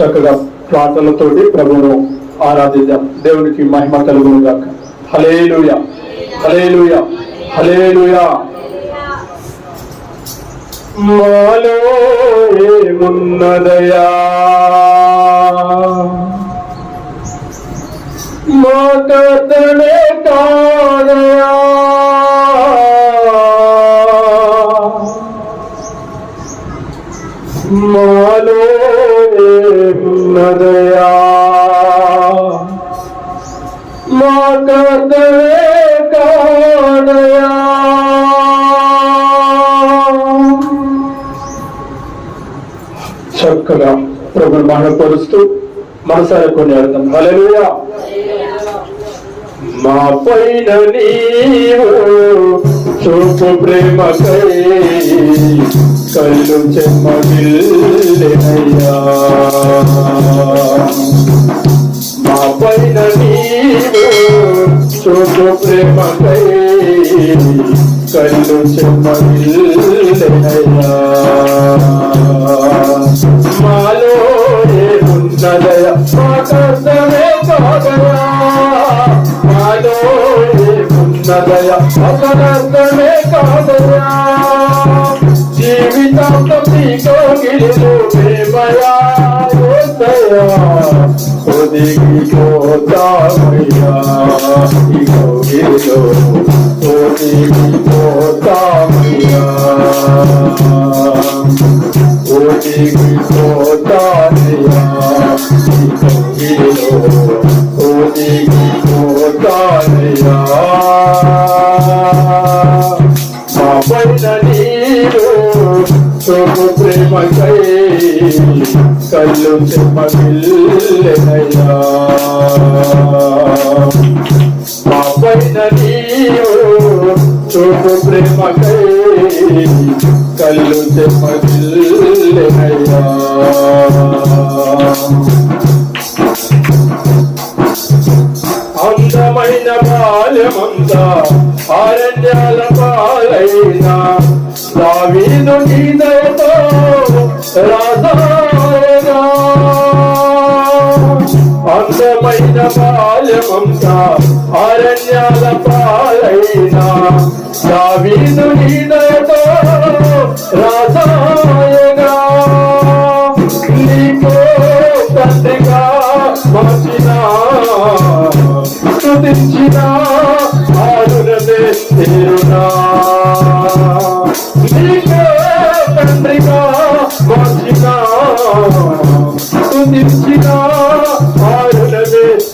చక్కగా ప్రార్థనలతోటి ప్రభువును ఆరాధిద్దాం. దేవునికి మహిమ కలుగును గాక హలేలుయ హలేలుయ హలేలుయ మాలో ఏమున్నదయా మాకతనే ఏమున్నదయా మాకతనే కాదయా చక్కగా ప్రభుని మహపరుస్తూ మనసారి కొన్ని అర్థం. హల్లెలూయా. మా పైన నీవు చూపు ప్రేమకై కళ్ళు చెమ్మగిల్లెనయ్యా ప్రేమకై కళ్ళు చెమ్మగిల్లెనయ్యా మాలో ఏమున్నదయ మా కాదయా. మాలో ఏమున్నదయ అపనర్తమే కాదయా గిరిలో ప్రేమయా పోతామయ్యా ఒదిగి పోతానయ్యా ఇగో పోతానయ్యా మా పైన నీరు ప్రేమకై కళ్ళు చెమ్మగిల్లెనయ్యా మా పైన చూపు ప్రేమకై కళ్ళు చెమ్మగిల్లెనయ్యా అందమైన బాలవంశ అరణ్యాల పాలైనా దావీదు గీతతో రాజాయగా. నీకో తండ్రిగా మార్చిన స్తుతించిన ఆరునమే తీరునా. నీకో తండ్రిగా మార్చిన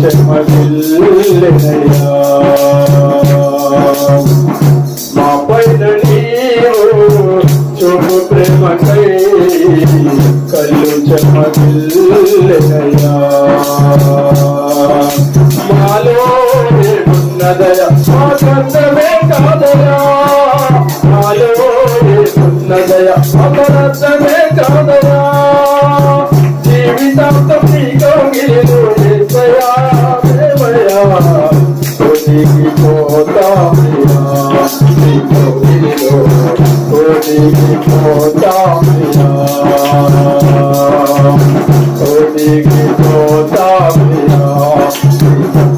ఒదిగి పోతానియా నీకో విలో ఒదిగి పోతానియా ఒదిగి పోతానియా నీ కన్నిలో ఒదిగి పోతానియా మా పైన నీవు చూపు ప్రేమకై కళ్ళు చెమ్మగిల్లెనయ్యా మా పైన నీవు చూపు ప్రేమకై కళ్ళు చెమ్మగిల్లెనయ్యా మాలో ఉన్నదయ మా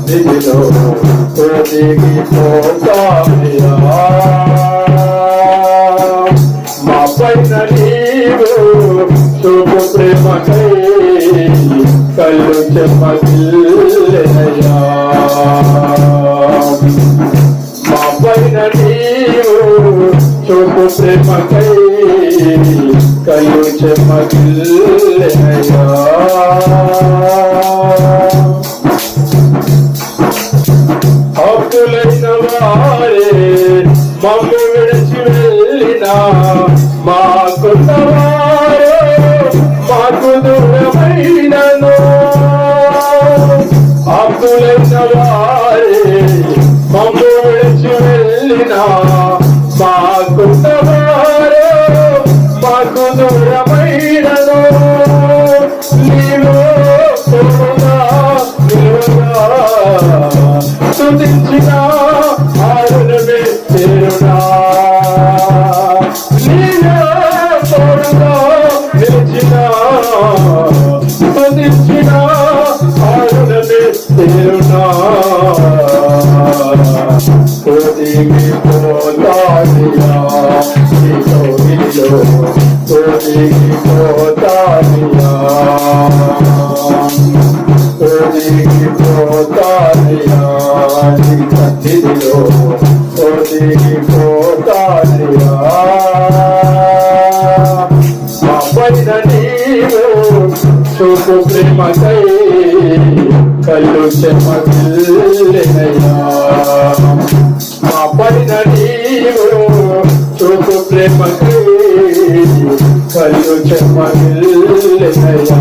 దిగిలో ఒదిగి మా పైన నీవు చూపు ప్రేమకై కళ్ళు చెమ్మగిల్లెనయ్యా మా పైన నీవు ప్రేమకై కళ్ళు చెమ్మగిల్లెనయ్యా హక్కులైన వారే మమ్ము విడిచి వెళ్ళిన. మాకున్నవారు మా మాకు তোদিকে পোতারিয়া তোদিকে পোতারিয়া তোদিকে পোতারিয়া তোদিকে পোতারিয়া చూపు ప్రేమకై కళ్ళు చెమ్మగిల్లెనయ్యా మా పైన నీవు చూపు ప్రేమకై కళ్ళు చెమ్మగిల్లెనయ్యా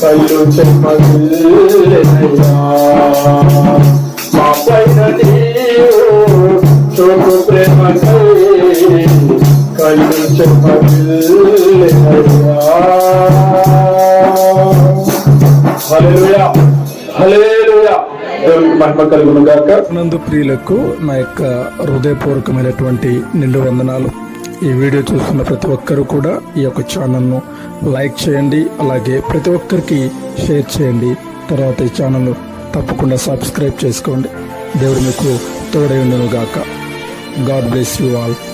కళ్ళు చెమ్మగిల్లెనయ్యా మా పైన నీవు ప్రేమకై కళ్ళు చెమ్మగిల్లెనయ్యా నందు ప్రియులకు నా యొక్క హృదయపూర్వకమైనటువంటి నిండు వందనాలు. ఈ వీడియో చూస్తున్న ప్రతి ఒక్కరూ కూడా ఈ యొక్క ఛానల్ను లైక్ చేయండి అలాగే ప్రతి ఒక్కరికి షేర్ చేయండి. తర్వాత ఈ ఛానల్ తప్పకుండా సబ్స్క్రైబ్ చేసుకోండి. దేవుడు మీకు తోడై గాక గాడ్ బ్లెస్ యూ ఆల్.